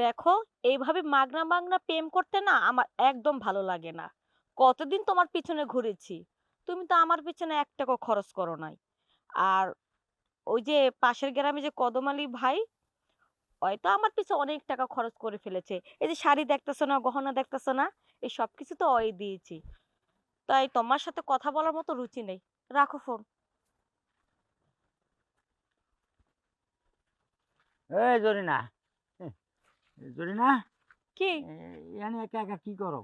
দেখো, এইভাবে মাগনা মাগনা প্রেম করতে না আমার একদম ভালো লাগে না। কতদিন তোমার পিছনে ঘুরেছি? তুমি তো আমার পিছনে এক টাকা খরচ করো নাই। আর ওই যে পাশের গ্রামে যে কদম আলী ভাই, হয়তো আমার পিছনে অনেক টাকা খরচ করে ফেলেছে। এই যে শাড়ি দেখতেছো না, গহনা দেখতেছো না, এই সব কিছু তো ওই দিয়েছি। তাই তোমার সাথে কথা বলার মতো রুচি নেই। রাখো ফোন। এই জরিনা জরিনা কি? এখানে একা একা কি করো?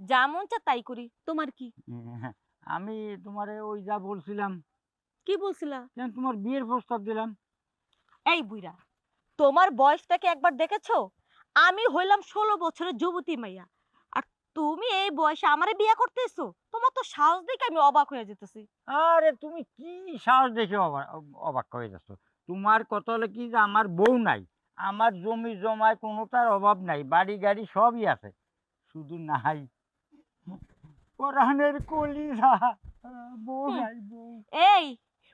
যা মন চা তাই করি। তোমার কি? এ, আমি তোমারে ওই যা বলছিলাম। কি বলছিলা? কেন তোমার বিয়ের প্রস্তাব দিলাম। এই বুইরা তোমার বয়সটাকে একবার দেখেছ? আমি হইলাম ষোলো বছরের যুবতী মাইয়া। আর তুমি এই বয়সে আমারে বিয়ে করতেছো তোমার তো সাহস দেখে আমি অবাক হয়ে যেতেছি। আরে তুমি কি সাহস দেখে অবাক অবাক হয়ে যাচ্ছ? তোমার কথা হলো কি যে আমার বউ নাই। আমার জমি জমায় কোনোটার অভাব নাই বাড়ি গাড়ি সবই আছে। শুধু নাই। পরাণের কলিজা বউ। নাই বউ। এই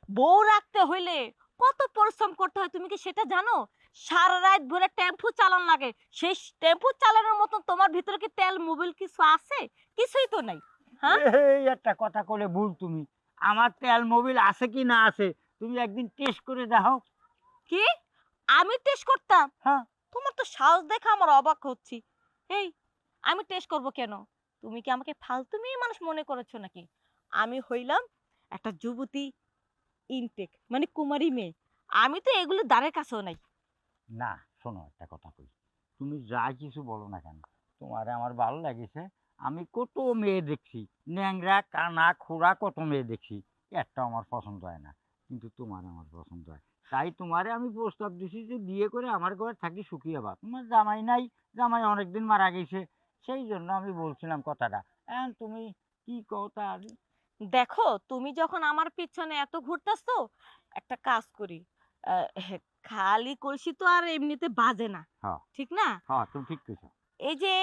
বউ রাখতে হইলে কত পরিশ্রম করতে হয় তুমি কি সেটা জানো? সারা রাত ভরে টেম্পু চালান লাগে। সেই টেম্পু চালানোর মতন তোমার ভিতরে কি তেল মোবিল কিছু আছে? কিছুই তো নাই হ্যাঁ? এই একটা কথা কলে ভুল তুমি। আমার তেল মোবিল আছে কি না আছে তুমি একদিন টেস্ট করে দেখো। কি? আমি টেস্ট করতাম। হ্যাঁ। তোমার তো সাহস দেখে আমার অবাক হচ্ছি। এই আমি টেস্ট করব কেন? তুমি কি আমাকে ফালতু মেয়ে মানুষ মনে করেছ নাকি? আমি হইলাম একটা যুবতী ইনটেক মানে কুমারী মেয়ে। আমি তো এগুলো দ্বারের কাছেও নাই। না শোনো একটা কথা কই। তুমি যা কিছু বলো না কেন তোমার আমার ভালো লাগেছে। আমি কত মেয়ে দেখছি ন্যাংরা কানা খোড়া কত মেয়ে দেখছি একটা আমার পছন্দ হয় না। কিন্তু তোমার আমার পছন্দ হয়। তাই তোমারে আমি প্রস্তাব দিছি যে বিয়ে করে আমার ঘরে থাকি সুখী হবা তোমার জামাই নাই জামাই অনেকদিন মারা গেছে। সেই জন্য আমি বলছিলাম কথাটা। এখন তুমি কি কও তার? দেখো তুমি যখন আমার পিছনে এত ঘুরতেছো একটা কাজ করি। খালি কলসি তো আর এমনিতে বাজে না। ঠিক না? হ্যাঁ তুমি ঠিক কইছো। এই যে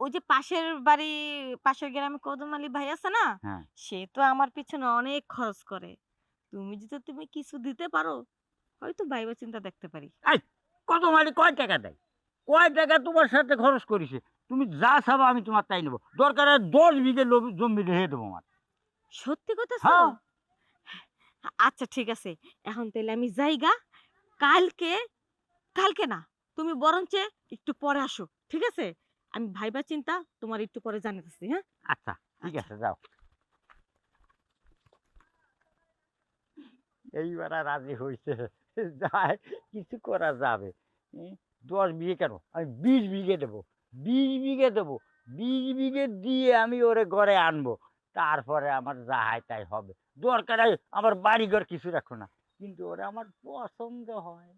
ওই যে পাশের বাড়ি পাশের গ্রামে কদম আলী ভাই আছে না? হ্যাঁ। সে তো আমার পিছনে অনেক খরচ করে। তুমি যদি তুমি কিছু দিতে পারো হয়তো ভাইবা চিন্তা দেখতে পারি। কত মালি কয় টাকা দেয়? কয় টাকা তোমার সাথে খরচ করেছে? তুমি যা চাবা আমি তোমার তাই নেব। দরকার হয় দশ বিঘে জমি রেখে দেবো আমার। সত্যি কথা হ্যাঁ। আচ্ছা ঠিক আছে। এখন তাহলে আমি যাইগা। কালকে কালকে না তুমি বরঞ্চ একটু পরে আসো ঠিক আছে? আমি ভাইবা চিন্তা তোমার একটু পরে জানাতেছি হ্যাঁ? আচ্ছা ঠিক আচ্ছা। আছে যাও। এইবার রাজি হয়েছে যায়, কিছু করা যাবে। দশ বিঘে কেন? আমি বিশ বিঘে দেবো, বিশ বিঘে দেবো, বিশ বিঘে দিয়ে আমি ওরে ঘরে আনব। তারপরে আমার যা হয় তাই হবে। দরকার আমার বাড়িঘর কিছু রাখো না। কিন্তু ওরা আমার পছন্দ হয়।